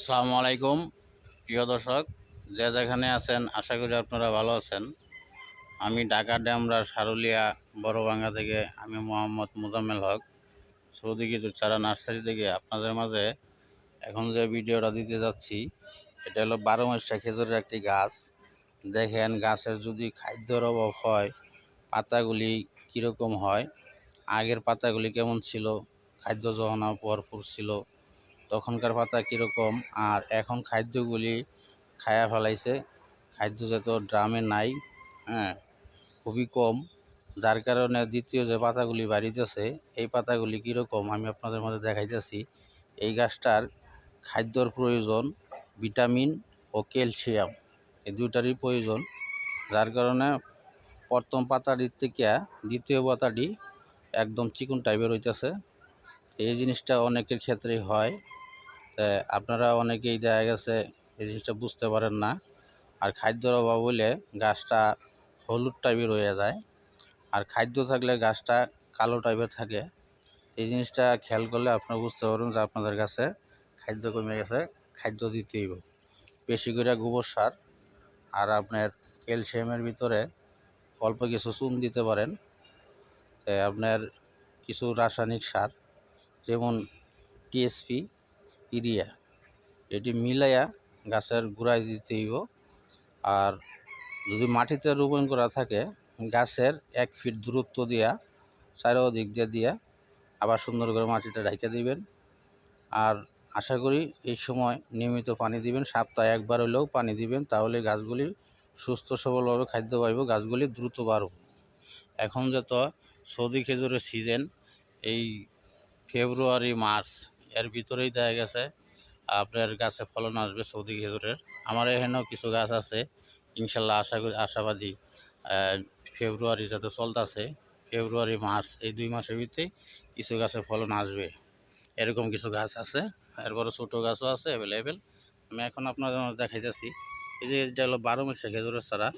আসসালামু আলাইকুম। প্রিয় দর্শক, যে যেখানে আছেন, আশা করি আপনারা ভালো আছেন। আমি ঢাকা ড্যামরা সারুলিয়া, বড়বাঙ্গা থেকে আমি মোহাম্মদ মুজাম্মেল হক, সৌদি কিছু চারা নার্সারি থেকে আপনাদের মাঝে এখন যে ভিডিওটা দিতে যাচ্ছি, এটা হলো বারো মাসা খেজুরের একটি গাছ। দেখেন, গাছের যদি খাদ্যর অভাব হয়, পাতাগুলি কীরকম হয়, আগের পাতাগুলি কেমন ছিল, খাদ্য যখন ভরপুর ছিল তখনকার পাতা কীরকম? আর এখন খাদ্যগুলি খায়া ফেলাইছে। খাদ্য যত ড্রামে নাই হ্যাঁ খুবই কম। যার কারণে দ্বিতীয় যে পাতাগুলি বাড়িতেছে, এই পাতাগুলি কীরকম আমি আপনাদের মধ্যে দেখাইতেছি। এই গাছটার খাদ্যর প্রয়োজন ভিটামিন ও ক্যালসিয়াম, এই দুইটারই প্রয়োজন। যার কারণে প্রথম পাতাটির থেকে দ্বিতীয় পাতাটি একদম চিকন টাইপের হইতেছে। এই জিনিসটা অনেকের ক্ষেত্রেই হয়। আপনারা অনেকেই দেখা গেছে এই জিনিসটা বুঝতে পারেন না। আর খাদ্যর অভাব হলে গাছটা হলুদ টাইপের হয়ে যায়। আর খাদ্য থাকলে গাছটা কালো টাইপের থাকে। এই জিনিসটা খেয়াল করলে আপনারা বুঝতে পারবেন যে আপনাদের কাছে খাদ্য কমে গেছে, খাদ্য দিতেই হবে বেশি করে গোবর সার আর আপনার ক্যালসিয়ামের ভিতরে অল্প কিছু চুন দিতে পারেন। আপনার কিছু রাসায়নিক সার, যেমন টিএসপি ইউরিয়া এটি মিলাইয়া গাছের গোড়ায় দিতে হইব। আর যদি মাটিতে রোপণ করা থাকে, গাছের এক ফিট দূরত্ব দিয়া, চারোদিক দিয়ে দিয়া আবার সুন্দর করে মাটিটা ঢাইকা দিবেন। আর আশা করি এই সময় নিয়মিত পানি দিবেন। সপ্তাহে একবার হলেও পানি দিবেন, তাহলে গাছগুলি সুস্থ সবলভাবে খাদ্য পাইব, গাছগুলি দ্রুত বাড়ব এখন যত সৌদি খেজুরের সিজন, এই ফেব্রুয়ারি, মার্চ এর ভিতরেই দেখা গেছে, আপনার গাছে ফলন আসবে সৌদি খেজুরের। আমার এখানেও কিছু গাছ আছে, ইনশাল্লাহ আশা করি, আশাবাদী ফেব্রুয়ারি যাতে চলতেছে, ফেব্রুয়ারি, মার্চ, এই দুই মাসের ভিতরে কিছু গাছে ফলন আসবে। এরকম কিছু গাছ আছে, এরপরে ছোটো গাছও আছে অ্যাভেলেবেল আমি এখন আপনাদের মাঝে দেখাইতেছি, এই যে এটা হলো বারো মাসে খেজুরের চারা।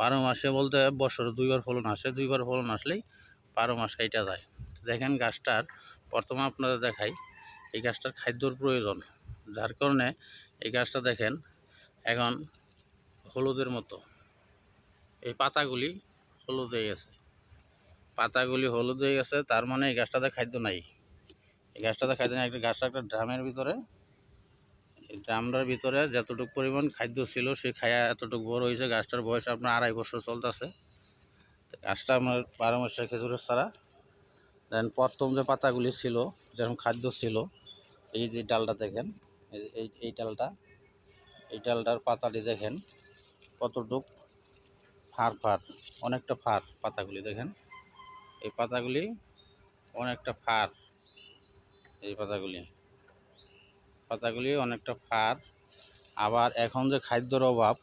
বারো মাসে বলতে বছরে দুইবার ফলন আসে, দুইবার ফলন আসলেই বারো মাস কাইটা যায়। দেখেন গাছটার, প্রথমে আপনাদের দেখাই এই গাছটার খাদ্যর প্রয়োজন, যার কারণে এই গাছটা দেখেন এখন হলুদের মতো। এই পাতাগুলি হলুদ হয়ে গেছে। পাতাগুলি হলুদ হয়ে গেছে, তার মানে এই গাছটাতে খাদ্য নাই। এই গাছটাতে খাদ্য নাই, একটা গাছটা একটা ড্রামের ভিতরে। এই ড্রামটার ভিতরে যতটুকু পরিমাণ খাদ্য ছিল, সে খায়া এতটুকু বড় হয়েছে, গাছটার বয়স আপনার আড়াই বছর চলতেছে। গাছটা আমার বারো মাসের খেজুরের ছাড়া দেন প্রথম যে পাতাগুলি ছিল, যেরকম খাদ্য ছিল এই যে ডালটা দেখেন, এই এই ডালটা, এই ডালটার পাতাটি দেখেন কতটুক ফাড় ফাড় অনেকটা ফাড় পাতাগুলি দেখেন। এই পাতাগুলি অনেকটা ফাড় এই পাতাগুলি পাতাগুলি অনেকটা ফাড় আবার এখন যে খাদ্যর অভাব,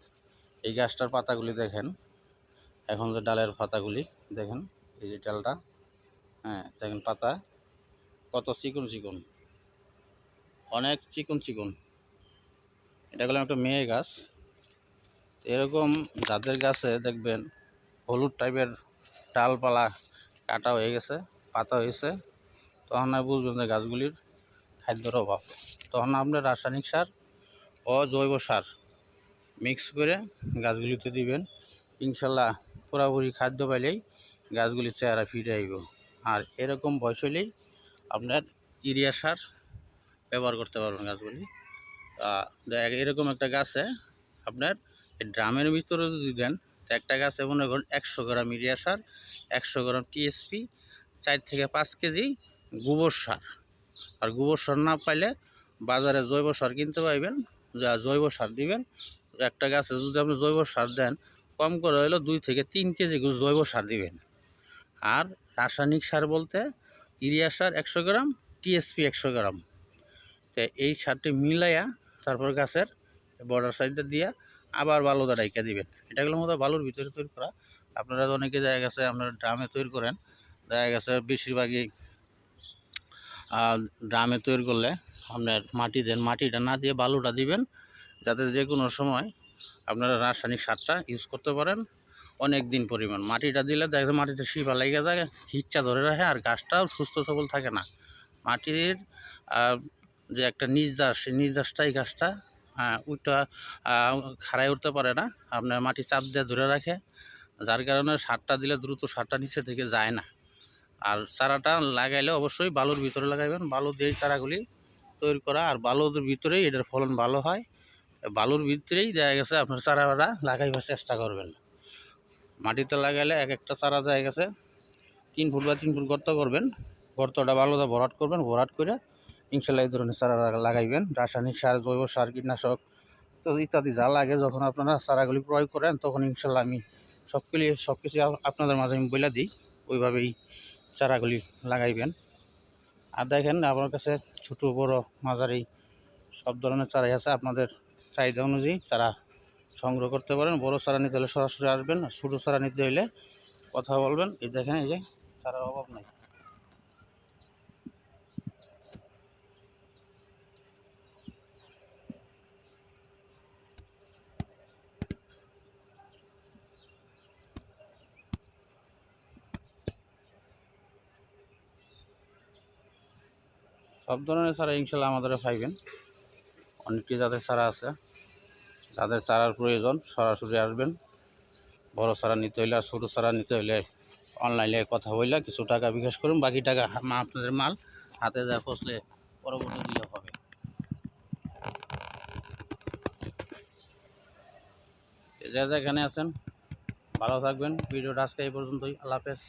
এই গাছটার পাতাগুলি দেখেন, এখন যে ডালের পাতাগুলি দেখেন, এই যে ডালটা হ্যাঁ দেখেন পাতা কত চিকন চিকন। অনেক চিকন চিকন। এটা হলো একটা মেয়ে গাছ। এরকম যাদের গাছে দেখবেন হলুদ টাইপের ডালপালা কাটা হয়ে গেছে, পাতা হয়েছে, তখন বুঝবেন যে গাছগুলির খাদ্যর অভাব। তখন আপনার রাসায়নিক সার ও জৈব সার মিক্স করে গাছগুলিতে দিবেন। ইনশাল্লাহ পুরাপুরি খাদ্য পাইলেই গাছগুলির চেহারা ফিরে আইব। আর এরকম বয়স হলেই আপনার ইউরিয়া সার ব্যবহার করতে পারবেন গাছগুলি। এরকম একটা গাছে আপনার ড্রামের ভিতরে যদি দেন, তো একটা গাছে মনে করেন একশো গ্রাম ইউরিয়া সার, একশো গ্রাম টিএসপি চার থেকে পাঁচ কেজি গোবর সার। আর গোবর সার না পাইলে বাজারে জৈব সার কিনতে পাইবেন, যা জৈব সার দিবেন। একটা গাছে যদি আপনি জৈব সার দেন, কম করে হলো দুই থেকে তিন কেজি জৈব সার দিবেন। আর রাসায়নিক সার বলতে ইউরিয়া সার একশো গ্রাম টিএসপি একশো গ্রাম। তো এই সারটি মিলাইয়া তারপর গাছের বর্ডার সাইডে দিয়া আবার বালুদা ডাইকা দিবেন। এটাগুলো মতো বালুর ভিতরে তৈরি করা। আপনারা অনেকে দেখা গেছে আপনারা ড্রামে তৈরি করেন। দেখা গেছে বেশিরভাগই ড্রামে তৈরি করলে আপনার মাটি দেন, মাটিটা না দিয়ে বালুটা দিবেন, যাতে যে কোনো সময় আপনারা রাসায়নিক সারটা ইউজ করতে পারেন। অনেক দিন পরিমাণ। মাটিটা দিলে দেখা মাটিতে শিপা লেগে যায়, হিচ্ছা ধরে রাখে আর গাছটাও সুস্থ সবল থাকে না। মাটির যে একটা নির্যাস সেই নির্যাসটাই গাছটা আহ, উঠটা খাড়ায় উঠতে পারে না। আপনার মাটি চাপ দিয়ে ধরে রাখে যার কারণে সারটা দিলে দ্রুত সারটা নিচে থেকে যায় না। আর চারাটা লাগাইলে অবশ্যই বালুর ভিতরে লাগাইবেন। বালু দিয়েই চারাগুলি তৈরি করা আর বালুর ভিতরেই এটার ফলন ভালো হয়। বালুর ভিতরেই দেখা গেছে আপনার চারাটা লাগাইবার চেষ্টা করবেন। মাটিতে লাগাইলে এক একটা চারা দেখা গেছে তিন ফুট বা তিন ফুট গর্ত করবেন। গর্তটা ভালোভাবে ভরাট করবেন। ভরাট করে ইনশাল্লাহ এই ধরনের চারা লাগাইবেন। রাসায়নিক সার, জৈব সার, কীটনাশক, তো ইত্যাদি যা লাগে যখন আপনারা চারাগুলি প্রয়োগ করেন, তখন ইনশাল্লাহ আমি সবগুলি সব কিছু আপনাদের মাঝে আমি বলে দিই। ওইভাবেই চারাগুলি লাগাইবেন। আর দেখেন আপনার কাছে ছোটো, বড়, মাঝারি সব ধরনের চারাই আছে। আপনাদের চাহিদা অনুযায়ী চারা সংগ্রহ করতে পারেন। বড় চারা নিতে হলে সরাসরি আসবেন, আর ছোটো চারা নিতে হলে কথা বলবেন। এই দেখেন এই যে, চারার অভাব নাই। সব ধরনের চারা ইনশাল্লাহ আমাদের পাইবেন। অনেকটি যাদের চারা আছে, যাদের চারার প্রয়োজন সরাসরি আসবেন। বড় চারা নিতে হইলে আর ছোটো চারা নিতে হইলে অনলাইনে কথা বললে কিছু টাকা বিকাশ করুন, বাকি টাকা আপনাদের মাল হাতে যা পৌঁছলে পরবর্তী দিলে হবে। যে যেখানে আছেন, ভালো থাকবেন। ভিডিওটা আজকে এই পর্যন্তই। আল্লাহ হাফেজ।